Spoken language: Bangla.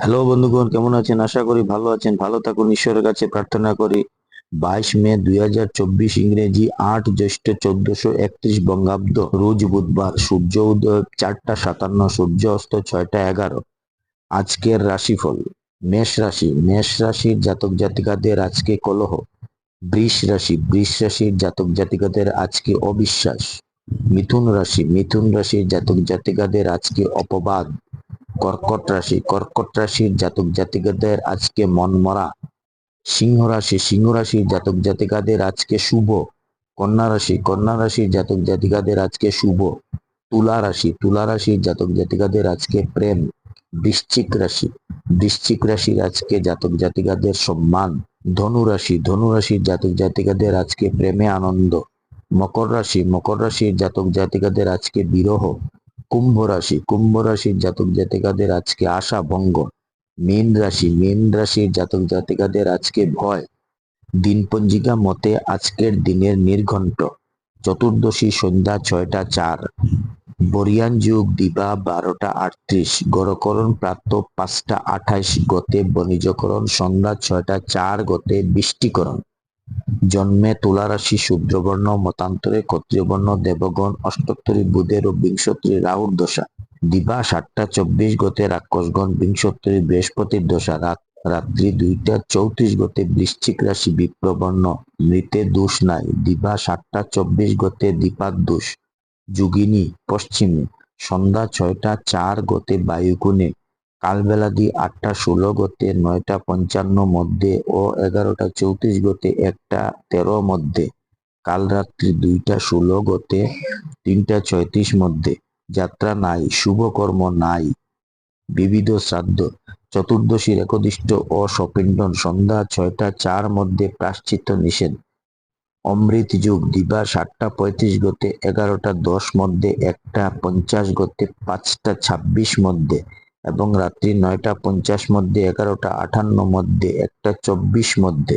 হ্যালো বন্ধুগণ, কেমন আছেন? আশা করি ভালো আছেন। ভালো থাকুন, ঈশ্বরের কাছে প্রার্থনা করি। বাইশ মে দুই হাজার চব্বিশ ইংরেজি আট জ্যৈষ্ঠ চোদ্দশো একত্রিশ বঙ্গাব্দ, রোজ বুধবার, সূর্য উদয় চারটা সাতান্ন, সূর্য অস্ত ছয়টা এগারো। আজকের রাশিফল, মেষ রাশি। মেষ রাশির জাতক জাতিকাদের আজকে কলহ। বৃষ রাশি। বৃষ রাশির জাতক জাতিকাদের আজকে অবিশ্বাস। মিথুন রাশি। মিথুন রাশির জাতক জাতিকাদের আজকে অপবাদ। কর্কট রাশি, কর্কট রাশির জাতক জাতিকাদের আজকে মনমরা সিংহ রাশি, সিংহ রাশির জাতক জাতিকাদের আজকে শুভ। কন্যা রাশি, কন্যা রাশির জাতক জাতিকাদের আজকে শুভ। তুলা রাশি, তুলা রাশির জাতক জাতিকাদের আজকে প্রেম। বৃশ্চিক রাশি, বৃশ্চিক রাশির আজকে জাতক জাতিকাদের সম্মান। ধনু রাশি, ধনু রাশির জাতক জাতিকাদের আজকে প্রেমে আনন্দ। মকর রাশি, মকর রাশির জাতক জাতিকাদের আজকে বিরহ। কুম্ভ রাশি, কুম্ভ রাশির জাতক জাতিকাদের আজকে আশা ভঙ্গ। মীন রাশি, মীন রাশির জাতক জাতিকাদের আজকে ভয়। দিন পঞ্জিকা মতে আজকের দিনের নির্ঘণ্ট। চতুর্দশী সন্ধ্যা ছয়টা চার। বরিয়ান যুগ, দিবা বারোটা আটত্রিশ। গড়করণ প্রাপ্ত পাঁচটা আঠাইশ গতে বণিজকরণ, সন্ধ্যা ছয়টা চার গতে বৃষ্টিকরণ। জন্মে তুলা রাশি শূদ্রবর্ণ মতান্তরে ক্ষত্রিয়বর্ণ, দেবগণ, অষ্টোত্তরী বুধের ও বিংশোত্তরী রাহুর দশা। দিবা সাতটা, চব্বিশ গতে রাক্ষসগণ, বিংশোত্তরী বৃহস্পতির দশা। রাত, রাত্রি দুইটা, চৌত্রিশ গতে বৃশ্চিক রাশি বিপ্রবর্ণ মৃতে দোষ নাই। দিবা সাতটা, চব্বিশ গতে দীপার দোষ। যুগিনী, পশ্চিমে। সন্ধ্যা ছয়টা, চার গতে বায়ুগুণে কালবেলা দি আটটা ষোলো গতে নয়টা পঞ্চান্ন মধ্যে ও এগারোটা চৌত্রিশ গতে একটা তেরো মধ্যে। কাল রাত্রি দুইটা ষোলো গতে তিনটা ছয়ত্রিশ মধ্যে। যাত্রা নাই শুভকর্ম নাই। বিবিধ শ্রাদ্ধ। চতুর্দশীর একদিষ্ট ও সপিণ্ডন সন্ধ্যা ছয়টা চার মধ্যে প্রাশ্চিত্য নিষেধ। অমৃত যুগ, দিবা সাতটা পঁয়ত্রিশ গতে এগারোটা দশ মধ্যে একটা পঞ্চাশ গতে পাঁচটা ছাব্বিশ মধ্যে। এবং রাত্রি নয়টা পঞ্চাশ মধ্যে এগারোটা আঠান্ন মধ্যে একটা চব্বিশ মধ্যে।